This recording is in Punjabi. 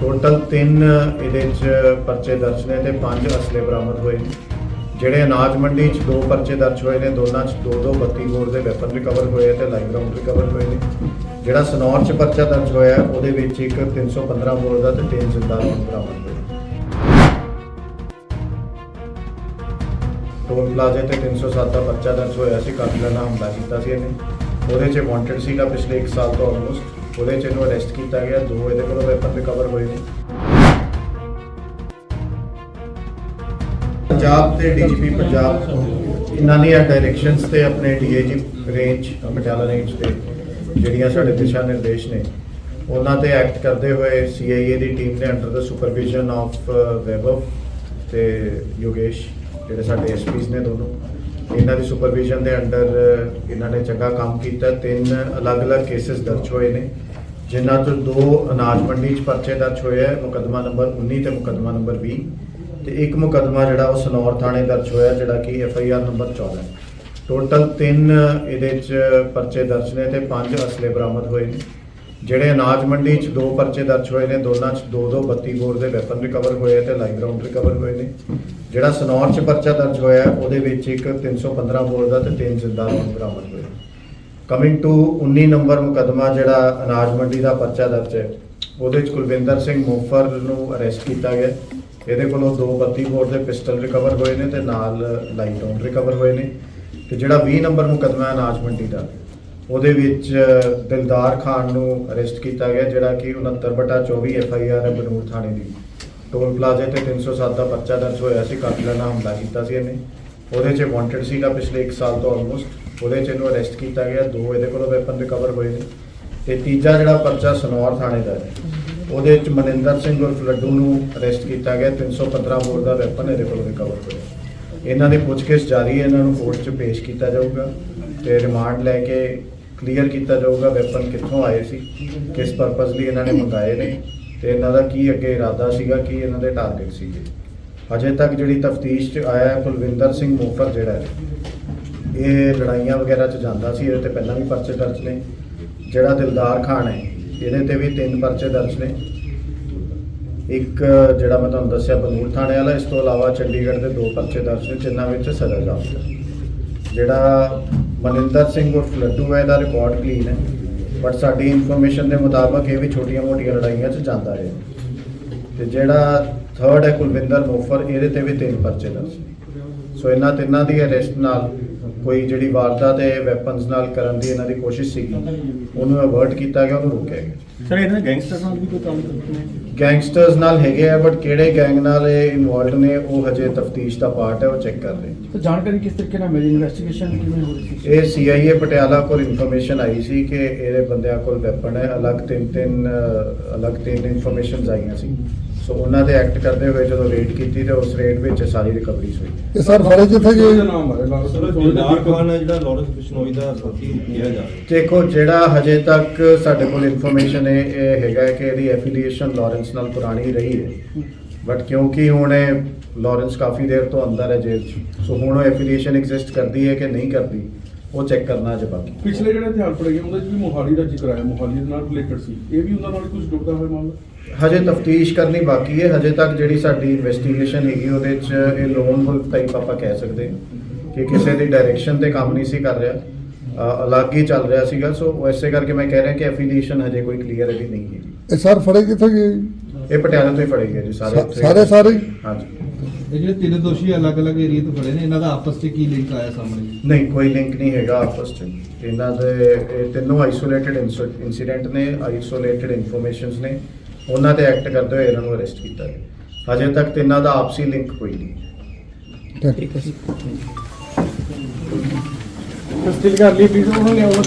ਟੋਟਲ 3 ਇਹਦੇ ਚ ਪਰਚੇ ਦਰਜ ਨੇ ਤੇ 5 ਅਸਲੇ ਬਰਾਮਦ ਹੋਏ ਨੇ। ਜਿਹੜੇ ਅਨਾਜ ਮੰਡੀ ਚ ਦੋ ਪਰਚੇ ਦਰਜ ਹੋਏ ਨੇ, ਦੋਨਾਂ ਚ 2-2 32 ਬੋਰ ਦੇ ਵੈਪਨ ਰਿਕਵਰ ਹੋਏ ਤੇ ਲਾਈਵ ਰਾਉਂਡ ਰਿਕਵਰ ਹੋਏ ਨੇ। ਜਿਹੜਾ ਸਨੌਰ ਚ ਪਰਚਾ ਦਰਜ ਹੋਇਆ, ਉਹਦੇ ਵਿੱਚ ਇੱਕ 315 ਬੋਰ ਦਾ ਤੇ ਤਿੰਨ ਜ਼ਿੰਦਾ ਰੌਂਦ ਬਰਾਮਦ ਹੋਏ ਟੋਲ ਪਲਾਜ਼ੇ ਤੇ 307 ਦਾ ਪਰਚਾ ਦਰਜ ਹੋਇਆ ਸੀ, ਕਾਤਲਾਂ ਨਾਲ ਹਮਲਾ ਕੀਤਾ ਸੀ ਇਹਨੇ। ਉਹਦੇ 'ਚ ਵਾਂਟਡ ਸੀਗਾ ਪਿਛਲੇ 1 ਸਾਲ ਤੋਂ ਆਲਮੋਸਟ ਉਹਦੇ 'ਚ ਇਹਨੂੰ ਅਰੈਸਟ ਕੀਤਾ ਗਿਆ, ਦੋ ਇਹਦੇ ਕੋਲੋਂ ਵੈਪਨ ਰਿਕਵਰ ਹੋਏ ਨੇ। ਪੰਜਾਬ ਤੇ ਡੀਜੀਪੀ ਪੰਜਾਬ ਇਹਨਾਂ ਦੀਆਂ ਡਾਇਰੈਕਸ਼ਨਸ ਤੇ ਆਪਣੇ ਡੀਏਜੀ ਰੇਂਜ ਪਟਿਆਲਾ ਰੇਂਜ ਤੇ ਜਿਹੜੀਆਂ ਸਾਡੇ ਦਿਸ਼ਾ ਨਿਰਦੇਸ਼ ਨੇ, ਉਹਨਾਂ ਤੇ ਐਕਟ ਕਰਦੇ ਹੋਏ ਸੀਆਈਏ ਦੀ ਟੀਮ ਨੇ ਅੰਡਰ ਦਾ ਸੁਪਰਵਿਜ਼ਨ ਆਫ ਵੈਬਵ ਤੇ ਯੋਗੇਸ਼ ਜਿਹੜੇ ਸਾਡੇ ਐਸਪੀਸ ਨੇ ਦੋਨੋਂ। ਇਹਨਾਂ ਦੀ ਸੁਪਰਵਿਜ਼ਨ ਦੇ ਅੰਡਰ ਇਹਨਾਂ ਨੇ ਚੰਗਾ ਕੰਮ ਕੀਤਾ। ਤਿੰਨ ਅਲੱਗ-ਅਲੱਗ ਕੇਸਿਸ ਦਰਜ ਹੋਏ ਨੇ, ਜਿਨ੍ਹਾਂ ਤੋਂ ਦੋ ਅਨਾਜ ਮੰਡੀ 'ਚ ਪਰਚੇ ਦਰਜ ਹੋਏ ਹੈ ਮੁਕੱਦਮਾ ਨੰਬਰ 19 ਤੇ ਮੁਕੱਦਮਾ ਨੰਬਰ 20 ਤੇ ਇੱਕ ਮੁਕੱਦਮਾ ਜਿਹੜਾ ਉਹ ਸਨੌਰ ਥਾਣੇ ਦਰਜ ਹੋਇਆ, ਜਿਹੜਾ ਕਿ F I R number 14 total ਤਿੰਨ ਇਹਦੇ 'ਚ ਪਰਚੇ ਦਰਜ ਨੇ ਤੇ ਪੰਜ ਅਸਲੇ ਬਰਾਮਦ ਹੋਏ ਨੇ। ਜਿਹੜੇ ਅਨਾਜ ਮੰਡੀ 'ਚ ਦੋ ਪਰਚੇ ਦਰਜ ਹੋਏ ਨੇ, ਦੋਨਾਂ 'ਚ 2-2 32 ਬੋਰ ਦੇ ਵੈਪਨ ਰਿਕਵਰ ਹੋਏ ਤੇ ਲਾਈਵ ਰਾਉਂਡ ਰਿਕਵਰ ਹੋਏ ਨੇ। ਜਿਹੜਾ ਸਨੌਰ 'ਚ ਪਰਚਾ ਦਰਜ ਹੋਇਆ, ਉਹਦੇ ਵਿੱਚ ਇੱਕ 315 ਬੋਰ ਦਾ ਤੇ ਤਿੰਨ ਜ਼ਿੰਦਾ ਰੌਂਦ ਬਰਾਮਦ ਹੋਏ। ਕਮਿੰਗ ਟੂ 19 ਨੰਬਰ ਮੁਕੱਦਮਾ, ਜਿਹੜਾ ਅਨਾਜ ਮੰਡੀ ਦਾ ਪਰਚਾ ਦਰਜ ਹੈ, ਉਹਦੇ 'ਚ ਕੁਲਵਿੰਦਰ ਸਿੰਘ ਮੋਫਰ ਨੂੰ ਅਰੈਸਟ ਕੀਤਾ ਗਿਆ। ਇਹਦੇ ਕੋਲੋਂ ਦੋ 32 ਬੋਰ ਦੇ ਪਿਸਟਲ ਰਿਕਵਰ ਹੋਏ ਨੇ ਤੇ ਨਾਲ ਲਾਈਟ ਰਾਉਂਡ ਰਿਕਵਰ ਹੋਏ ਨੇ। ਤੇ ਜਿਹੜਾ 20 ਨੰਬਰ ਮੁਕੱਦਮਾ ਅਨਾਜ ਮੰਡੀ ਦਾ ਉਹਦੇ ਵਿੱਚ ਦਿਲਦਾਰ ਖਾਨ ਨੂੰ ਅਰੈਸਟ ਕੀਤਾ ਗਿਆ, ਜਿਹੜਾ ਕਿ 69 ਬਟਾ 24 ਐਫ ਆਈ ਆਰ ਹੈ ਬਨੂਰ ਥਾਣੇ ਦੀ। ਟੋਲ ਪਲਾਜ਼ੇ ਤੇ 307 ਦਾ ਪਰਚਾ ਦਰਜ ਹੋਇਆ ਸੀ, ਕਾਤਲਾਂ ਨਾਲ ਹਮਲਾ ਕੀਤਾ ਸੀ ਇਹਨੇ। ਉਹਦੇ 'ਚ ਵਾਂਟਡ ਸੀਗਾ ਪਿਛਲੇ 1 ਸਾਲ ਤੋਂ ਆਲਮੋਸਟ ਉਹਦੇ 'ਚ ਇਹਨੂੰ ਅਰੈਸਟ ਕੀਤਾ ਗਿਆ, ਦੋ ਇਹਦੇ ਕੋਲੋਂ ਵੈਪਨ ਰਿਕਵਰ ਹੋਏ ਨੇ। ਤੇ ਤੀਜਾ ਜਿਹੜਾ ਪਰਚਾ ਸਨੌਰ ਥਾਣੇ ਦਾ ਹੈ। ਉਹਦੇ 'ਚ ਮਨਿੰਦਰ ਸਿੰਘ ਉਰਫ ਲੱਡੂ ਨੂੰ ਅਰੈਸਟ ਕੀਤਾ ਗਿਆ 315 ਬੋਰ ਦਾ ਵੈਪਨ ਇਹਦੇ ਕੋਲੋਂ ਰਿਕਵਰ ਹੋਇਆ। ਇਹਨਾਂ ਦੀ ਪੁੱਛਗਿੱਛ ਜਾਰੀ ਹੈ, ਇਹਨਾਂ ਨੂੰ ਕੋਰਟ 'ਚ ਪੇਸ਼ ਕੀਤਾ ਜਾਊਗਾ ਤੇ ਰਿਮਾਂਡ ਲੈ ਕੇ ਕਲੀਅਰ ਕੀਤਾ ਜਾਊਗਾ ਵੈਪਨ ਕਿੱਥੋਂ ਆਏ ਸੀ, ਕਿਸ ਪਰਪਸ ਲਈ ਇਹਨਾਂ ਨੇ ਮੰਗਾਏ ਨੇ ਤੇ ਇਹਨਾਂ ਦਾ ਕੀ ਅੱਗੇ ਇਰਾਦਾ ਸੀਗਾ, ਕੀ ਇਹਨਾਂ ਦੇ ਟਾਰਗੇਟ ਸੀਗੇ। ਅਜੇ ਤੱਕ ਜਿਹੜੀ ਤਫਤੀਸ਼ 'ਚ ਆਇਆ ਹੈ, ਕੁਲਵਿੰਦਰ ਸਿੰਘ ਮੋਫਰ ਜਿਹੜਾ ਹੈ, ਇਹ ਲੜਾਈਆਂ ਵਗੈਰਾ 'ਚ ਜਾਂਦਾ ਸੀ, ਇਹਦੇ ਤੇ ਪਹਿਲਾਂ ਵੀ ਪਰਚੇ ਦਰਜ ਨੇ। ਜਿਹੜਾ ਦਿਲਦਾਰ ਖਾਨ ਹੈ, ਇਹਦੇ ਤੇ ਵੀ ਤਿੰਨ ਪਰਚੇ ਦਰਜ ਨੇ। ਇੱਕ ਜਿਹੜਾ ਮੈਂ ਤੁਹਾਨੂੰ ਦੱਸਿਆ, ਬਨੂੜ ਥਾਣੇ ਵਾਲਾ, ਇਸ ਤੋਂ ਇਲਾਵਾ ਚੰਡੀਗੜ੍ਹ ਦੇ ਦੋ ਪਰਚੇ ਦਰਜ ਨੇ, ਜਿਨ੍ਹਾਂ ਵਿੱਚ ਸਜ਼ਾ ਜਾਪਦਾ ਜਿਹੜਾ ਮਨਿੰਦਰ ਸਿੰਘ ਉਰਫ ਲੱਡੂ ਹੈ ਦਾ ਰਿਕਾਰਡ ਕਲੀਨ ਹੈ। ਬਟ ਸਾਡੀ ਇਨਫੋਰਮੇਸ਼ਨ ਦੇ ਮੁਤਾਬਕ ਇਹ ਵੀ ਛੋਟੀਆਂ-ਮੋਟੀਆਂ ਲੜਾਈਆਂ 'ਚ ਜਾਂਦਾ ਹੈ ਤੇ ਜਿਹੜਾ ਥਰਡ ਹੈ ਕੁਲਵਿੰਦਰ ਮੋਫਰ, ਇਹਦੇ ਤੇ ਵੀ ਤਿੰਨ ਪਰਚੇ ਦਰਜ ਨੇ। ਸੋ ਇਹਨਾਂ ਤਿੰਨਾਂ ਦੀ ਅਰੈਸਟ ਨਾਲ ਕੋਈ ਜਿਹੜੀ ਵਾਰਦਾਤ ਹੈ ਵੈਪਨਸ ਨਾਲ ਕਰਨ ਦੀ ਇਹਨਾਂ ਦੀ ਕੋਸ਼ਿਸ਼ ਸੀਗੀ ਉਹਨੂੰ ਅਵਰਟ ਕੀਤਾ ਗਿਆ ਉਹਨੂੰ ਰੋਕਿਆ ਗਿਆ। ਸਰ ਇਹਨਾਂ ਗੈਂਗਸਟਰ ਨਾਲ ਵੀ ਕੋਈ ਕੰਮ ਕਰਦੇ ਨੇ? ਗੈਂਗਸਟਰਸ ਨਾਲ ਹੈਗੇ ਆ ਬਟ ਕਿਹੜੇ ਗੈਂਗ ਨਾਲ ਇਹ ਇਨਵੋਲਡ ਨੇ ਉਹ ਹਜੇ ਤਫਤੀਸ਼ ਦਾ ਪਾਰਟ ਹੈ ਉਹ ਚੈੱਕ ਕਰ ਰਹੇ ਤਾਂ ਜਾਣਕਾਰੀ ਕਿਸ ਤਰੀਕੇ ਨਾਲ ਮਿਲੀ? ਇਨਵੈਸਟੀਗੇਸ਼ਨ ਕਿਵੇਂ ਹੋ ਰਹੀ ਸੀ? ਇਹ ਸੀਆਈਏ ਪਟਿਆਲਾ ਕੋਲ ਇਨਫੋਰਮੇਸ਼ਨ ਆਈ ਸੀ ਕਿ ਇਹਦੇ ਬੰਦਿਆਂ ਕੋਲ ਵੈਪਨ ਹੈ ਅਲੱਗ ਤਿੰਨ ਤਿੰਨ ਅਲੱਗ ਤਿੰਨ ਇਨਫੋਰਮੇਸ਼ਨਸ ਆਈਆਂ ਸੀ। ਸੋ ਉਹਨਾਂ ਦੇ ਐਕਟ ਕਰਦੇ ਹੋਏ ਜਦੋਂ ਰੇਡ ਕੀਤੀ ਤੇ ਉਸ ਰੇਡ ਵਿੱਚ ਸਾਰੀ ਰਿਕਵਰੀਜ਼ ਹੋਈ। ਇਹ ਸਰ ਫੜੇ ਗਏ? ਸਰ ਦਿਲਦਾਰ ਖਾਨ ਹੈ ਜਿਹੜਾ ਲਾਰੈਂਸ ਬਿਸ਼ਨੋਈ ਦਾ ਸਾਥੀ ਕਿਹਾ ਜਾ ਰਿਹਾ। ਦੇਖੋ ਜਿਹੜਾ ਹਜੇ ਤੱਕ ਸਾਡੇ ਕੋਲ ਇਨਫੋਰਮੇਸ਼ਨ ਹੈ ਇਹ ਹੈਗਾ ਕਿ ਇਹਦੀ ਐਫੀਲੀਏਸ਼ਨ ਲਾਰੈਂਸ ਨਾਲ ਪੁਰਾਣੀ ਰਹੀ ਹੈ। ਬਟ ਕਿਉਂਕਿ ਹੁਣ ਇਹ ਲਾਰੈਂਸ ਕਾਫੀ ਦੇਰ ਤੋਂ ਅੰਦਰ ਹੈ ਜੇਲ੍ਹ 'ਚ ਸੋ ਹੁਣ ਉਹ ਐਫੀਲੀਏਸ਼ਨ ਐਗਜ਼ਿਸਟ ਕਰਦੀ ਹੈ ਕਿ ਨਹੀਂ ਕਰਦੀ? ਉਹ ਚੈੱਕ ਕਰਨਾ ਅਜੇ ਬਾਕੀ। ਪਿਛਲੇ ਜਿਹੜੇ ਇਤਿਹਾਸ ਪੜੇ ਗਏ ਉਹਦੇ ਚ ਵੀ ਮੋਹਾਲੀ ਦਾ ਜ਼ਿਕਰ ਆਇਆ ਮੋਹਾਲੀ ਦੇ ਨਾਲ ਰਿਲੇਟਡ ਸੀ। ਇਹ ਵੀ ਉਹਨਾਂ ਨਾਲ ਕੁਝ ਜੁੜਦਾ ਹੋਇਆ ਮਾਮਲਾ? ਹਜੇ ਤਫਤੀਸ਼ ਕਰਨੀ ਬਾਕੀ ਹੈ। ਹਜੇ ਤੱਕ ਜਿਹੜੀ ਸਾਡੀ ਇਨਵੈਸਟੀਗੇਸ਼ਨ ਹੈਗੀ ਉਹਦੇ 'ਚ ਇਹ ਲੋਨ ਵੁਲਫ ਟਾਈਪ ਆਪਾਂ ਕਹਿ ਸਕਦੇ ਹਾਂ ਕਿ ਕਿਸੇ ਦੀ ਡਾਇਰੈਕਸ਼ਨ ਤੇ ਕੰਮ ਨਹੀਂ ਸੀ ਕਰ ਰਿਹਾ। ਅਲੱਗ ਹੀ ਚੱਲ ਰਿਹਾ ਸੀਗਾ। ਸੋ ਐਸੇ ਕਰਕੇ ਮੈਂ ਕਹਿ ਰਿਹਾ ਕਿ ਐਫੀਲੀਏਸ਼ਨ ਹਜੇ ਕੋਈ ਕਲੀਅਰ ਅਜੇ ਨਹੀਂ ਹੈ ਇਹ ਸਰ ਫੜੇ ਕਿੱਥੇ ਗਏ ਇਹ ਪਟਿਆਲਾ ਤੋਂ ਹੀ ਫੜੇ ਗਏ ਜੀ ਸਾਰੇ ਸਾਰੇ ਸਾਰੇ ਹੀ? ਹਾਂਜੀ। ਇਹ ਜਿਹੜੇ ਤਿੰਨ ਦੋਸ਼ੀ ਅਲੱਗ-ਅਲੱਗ ਏਰੀਆ ਤੋਂ ਫੜੇ ਨੇ ਇਹਨਾਂ ਦਾ ਆਪਸ 'ਚ ਕੀ ਲਿੰਕ ਆਇਆ ਸਾਹਮਣੇ? ਨਹੀਂ ਕੋਈ ਲਿੰਕ ਨਹੀਂ ਹੈਗਾ ਆਪਸ 'ਚ। ਇਹਨਾਂ ਦੇ ਇਹ ਤਿੰਨੋਂ ਆਈਸੋਲੇਟਡ ਇਨਸੀਡੈਂਟ ਨੇ ਆਈਸੋਲੇਟਡ ਇਨਫੋਰਮੇਸ਼ਨਸ ਨੇ। ਉਹਨਾਂ ਤੇ ਐਕਟ ਕਰਦੇ ਹੋਏ ਇਹਨਾਂ ਨੂੰ ਅਰੈਸਟ ਕੀਤਾ ਗਿਆ। ਹਜੇ ਤੱਕ ਤਿੰਨਾਂ ਦਾ ਆਪਸੀ ਲਿੰਕ ਕੋਈ ਨਹੀਂ ਠੀਕ ਹੈ ਸਟਿਲ ਕਰ ਲਈ ਪਲੀਜ਼ ਉਹਨਾਂ ਨੇ ਓਵਰ